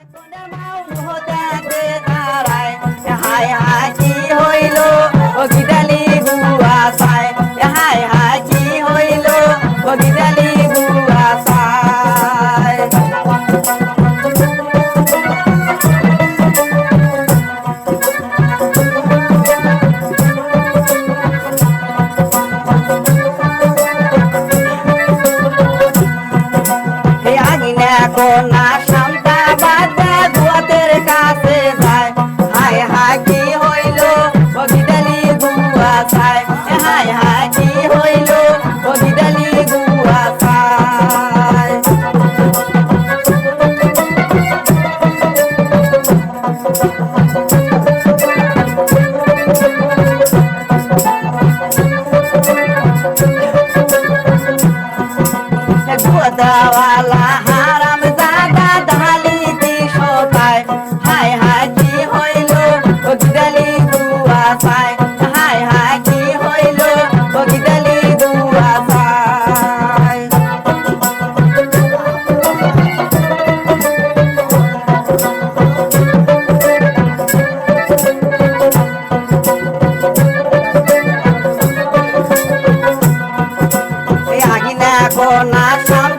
Telefone é mau. দেওয়ালা high high কি হইল? গিদালি দুয়া হাই হাই কি হইল? গিদালি দুয়া সাই আগিনা কোনা সাম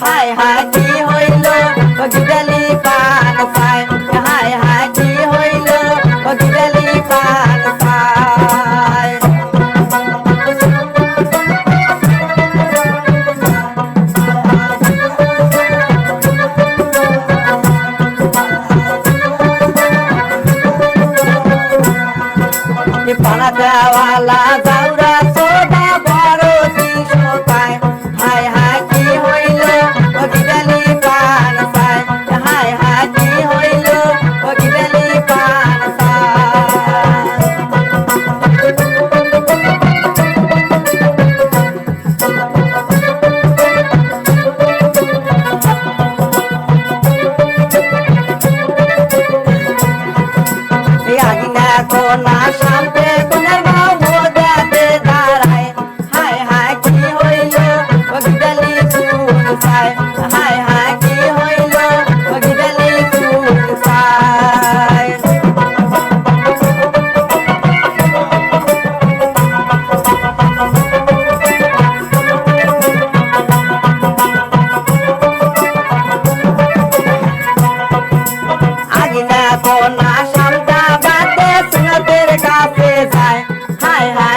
হায় হায় কি হইল গিদালি পান পায় হায় হায় কি হইল গিদালি পান পায় পানা দেওয়ালা আশাতে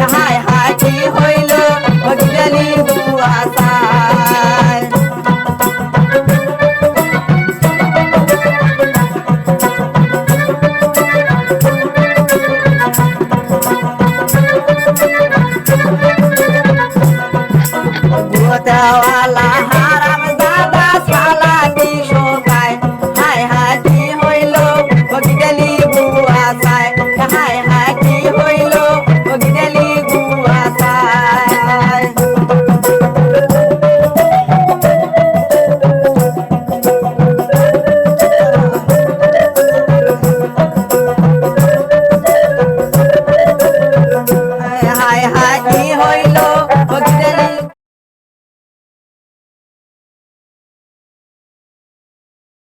सहाय